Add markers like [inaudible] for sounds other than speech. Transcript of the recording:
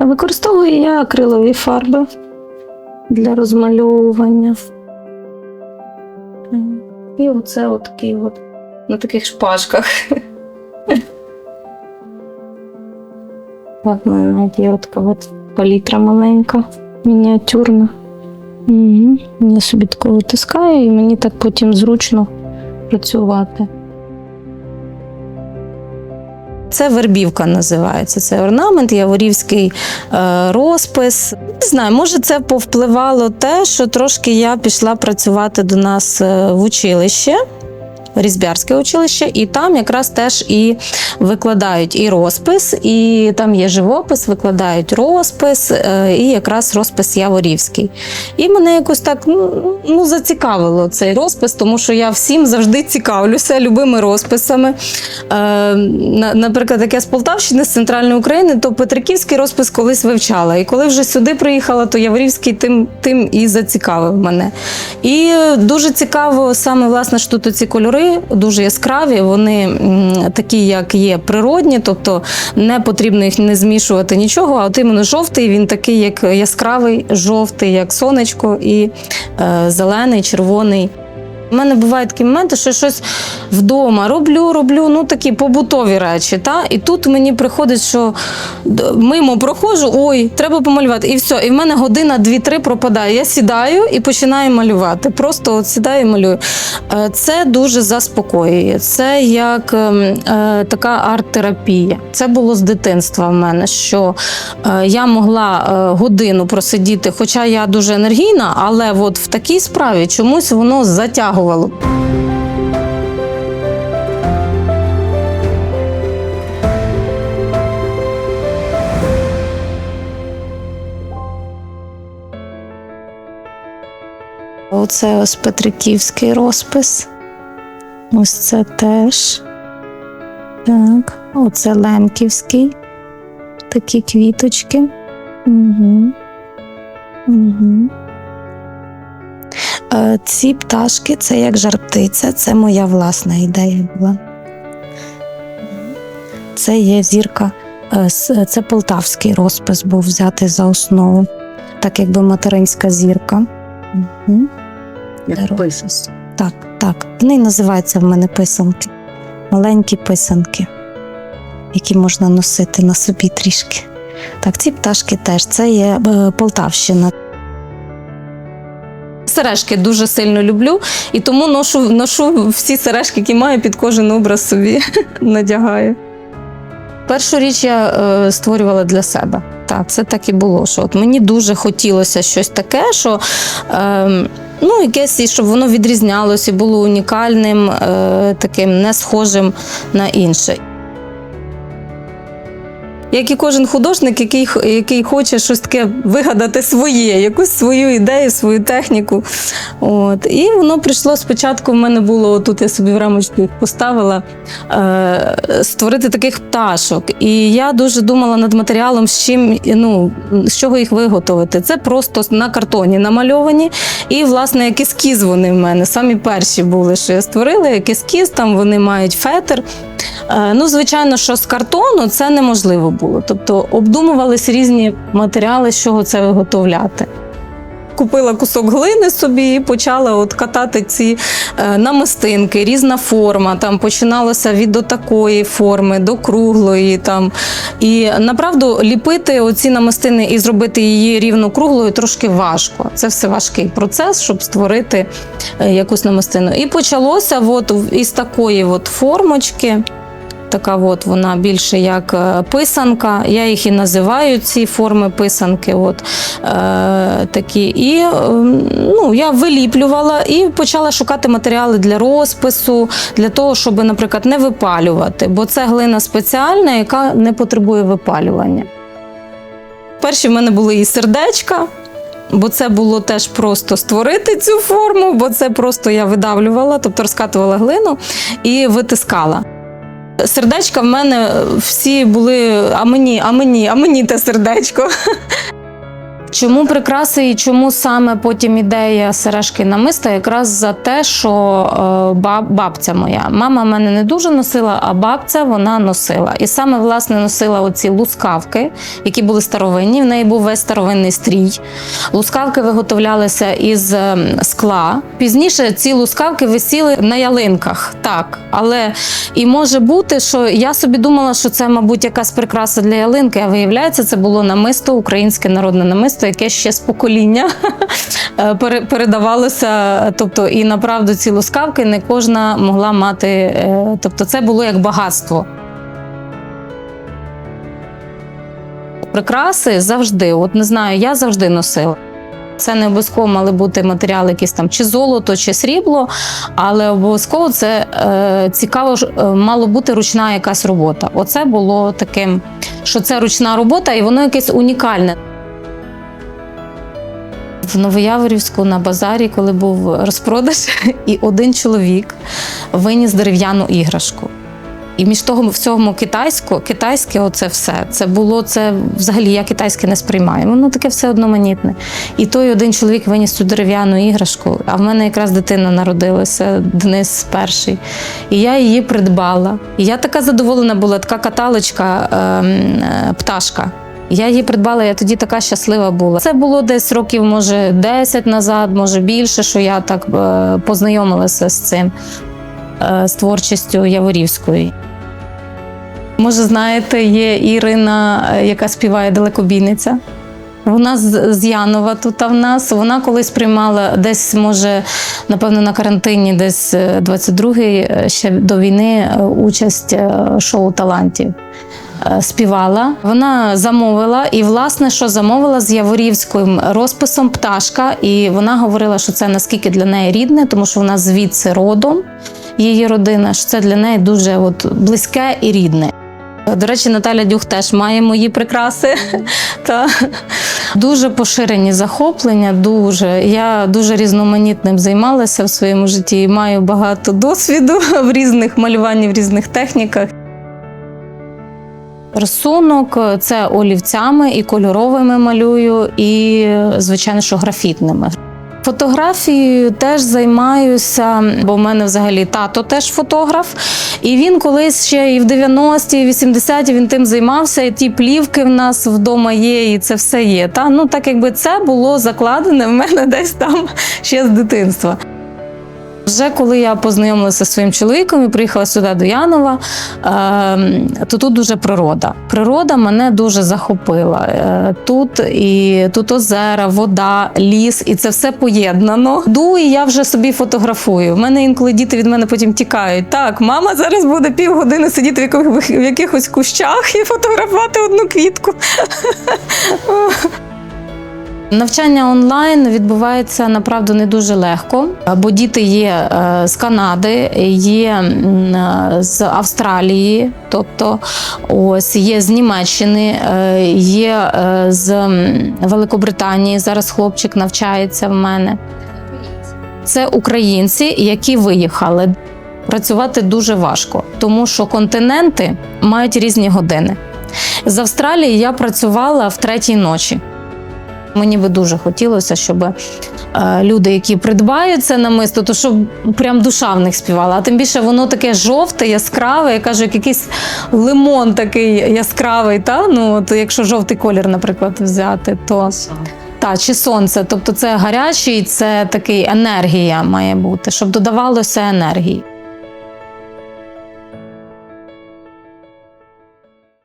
Використовую я акрилові фарби для розмальовування. І оце от такий от на таких шпажках. Мене навіть є така от палітра маленька, мініатюрна. Угу. Я собі таку витискаю, і мені так потім зручно працювати. Це вербівка називається. Це орнамент, яворівський е, розпис. Не знаю, може, це повпливало те, що трошки я пішла працювати до нас е, в училище. Різбярське училище, і там якраз теж і викладають і розпис, і там є живопис, викладають розпис, е, і якраз розпис Яворівський. І мене якось так ну, ну, зацікавило цей розпис, тому що я всім завжди цікавлюся любими розписами. Е, Наприклад, як я з Полтавщини, з центральної України, то Петриківський розпис колись вивчала. І коли вже сюди приїхала, то Яворівський тим, тим і зацікавив мене. І е, дуже цікаво саме власне, що тут ці кольори дуже яскраві, вони такі, як є природні, тобто не потрібно їх не змішувати нічого. А от іменно жовтий, він такий, як яскравий, жовтий, як сонечко, і е, зелений, червоний. У мене бувають такі моменти, що щось вдома роблю, роблю, ну такі побутові речі. Та? І тут мені приходить, що мимо проходжу, ой, треба помалювати. І все. І в мене година, дві-три пропадає. Я сідаю і починаю малювати. Просто от сідаю і малюю. Е, Це дуже заспокоює. Це як ем, е, така арт-терапія. Це було з дитинства в мене, що е, я могла е, годину просидіти, хоча я дуже енергійна, але от в такій справі чомусь воно затягувало. Оце ось Петриківський розпис. Ось це теж. Так, оце Лемківський. Такі квіточки. Угу. Угу. Е, ці пташки це як жар-птиця, це моя власна ідея була. Це є зірка, е, це полтавський розпис був взятий за основу, так якби материнська зірка. Угу. Як. Так, так. Вони називаються в мене писанки. Маленькі писанки, які можна носити на собі трішки. Так, ці пташки теж. Це є е, Полтавщина. Сережки дуже сильно люблю, і тому ношу, ношу всі сережки, які маю під кожен образ собі [laughs] надягаю. Першу річ я е, створювала для себе. Так, це так і було. Що от мені дуже хотілося щось таке, що е, ну, якесь, і щоб воно відрізнялося, було унікальним, е, таким не схожим на інше. Як і кожен художник, який, який хоче щось таке вигадати своє, якусь свою ідею, свою техніку. От. І воно прийшло спочатку. В мене було тут, я собі в рамочку поставила е, створити таких пташок. І я дуже думала над матеріалом, з чим ну, з чого їх виготовити. Це просто на картоні намальовані. І, власне, як ескіз вони в мене. Самі перші були, що я створила, як ескіз, там вони мають фетр. Е, Ну, звичайно, що з картону це неможливо було. Тобто обдумувались різні матеріали, з чого це виготовляти. Купила кусок глини собі і почала от катати ці е, намистинки, різна форма. Там починалося від до такої форми, до круглої. Там. І направду ліпити оці намистини і зробити її рівно круглою трошки важко. Це все важкий процес, щоб створити е, якусь намистину. І почалося от із такої от формочки. Така от вона більше як е, писанка. Я їх і називаю ці форми писанки. От, е, такі. І е, ну, я виліплювала і почала шукати матеріали для розпису, для того, щоб, наприклад, не випалювати, бо це глина спеціальна, яка не потребує випалювання. Перші в мене були і сердечка. Бо це було теж просто створити цю форму, бо це просто я видавлювала, тобто розкатувала глину і витискала. Сердечка в мене всі були, а мені, а мені, а мені те сердечко. Чому прикраси і чому саме потім ідея сережки намиста? Якраз за те, що е, баб, бабця моя. Мама мене не дуже носила, а бабця вона носила. І саме власне носила оці лускавки, які були старовинні. В неї був весь старовинний стрій. Лускавки виготовлялися із е, скла. Пізніше ці лускавки висіли на ялинках. Так, але і може бути, що я собі думала, що це, мабуть, якась прикраса для ялинки, а виявляється, це було намисто, українське народне намисто, яке ще з покоління [laughs] е, передавалося. Тобто, і направду ці лускавки не кожна могла мати. е, Тобто, це було як багатство. Прикраси завжди, от не знаю, я завжди носила. Це не обов'язково мали бути матеріали, якісь там чи золото, чи срібло, але обов'язково це е, цікаво е, мало бути ручна якась робота. Оце було таким, що це ручна робота, і воно якесь унікальне. В Новояворівську на базарі, коли був розпродаж, [laughs] і один чоловік виніс дерев'яну іграшку. І між того в цьому китайську, китайське, оце все. Це було це взагалі я китайське не сприймаю. Воно таке все одноманітне. І той один чоловік виніс цю дерев'яну іграшку. А в мене якраз дитина народилася, Денис перший. І я її придбала. І я така задоволена була, така каталочка, ем, е, пташка. Я її придбала, я тоді така щаслива була. Це було десь років, може, 10 назад, може більше, що я так е, познайомилася з цим, е, з творчістю Яворівської. Може, знаєте, є Ірина, е, яка співає далекобійниця. Вона з, Янова тут в нас. Вона колись приймала десь, може, напевно, на карантині, десь е, 22-й е, ще до війни участь шоу талантів. Е, Співала, вона замовила, і власне, що замовила з яворівським розписом пташка. І вона говорила, що це наскільки для неї рідне, тому що вона звідси родом, її родина, що це для неї дуже от, близьке і рідне. До речі, Наталя Дюх теж має мої прикраси. Та дуже поширені захоплення. Дуже я дуже різноманітним займалася в своєму житті і маю багато досвіду [laughs] в різних малюванні, в різних техніках. Рисунок це олівцями і кольоровими малюю, і, звичайно, що графітними. Фотографією теж займаюся, бо в мене взагалі тато теж фотограф. І він колись ще і в 90-ті, і в 80-ті він тим займався, і ті плівки в нас вдома є, і це все є. Та? Ну, так якби це було закладене в мене десь там ще з дитинства. Вже коли я познайомилася зі своїм чоловіком і приїхала сюди до Янова, е, то тут дуже природа. Природа мене дуже захопила. Е, Тут і тут озера, вода, ліс, і це все поєднано. Ду, і я вже собі фотографую. В мене інколи діти від мене потім тікають. Так, мама зараз буде півгодини сидіти в якихось кущах і фотографувати одну квітку. [laughs] Навчання онлайн відбувається направду не дуже легко, бо діти є е, з Канади, є е, з Австралії, тобто ось є з Німеччини, е, є з Великобританії. Зараз хлопчик навчається в мене. Це українці, які виїхали. Працювати дуже важко, тому що континенти мають різні години. З Австралії я працювала в третій ночі. Мені би дуже хотілося, щоб е, люди, які придбають це намисто, то щоб прям душа в них співала. А тим більше воно таке жовте, яскраве, я кажу, як якийсь лимон такий яскравий. Та? Ну, от якщо жовтий колір, наприклад, взяти, то та, чи сонце. Тобто це гарячий, це такий енергія має бути, щоб додавалося енергії.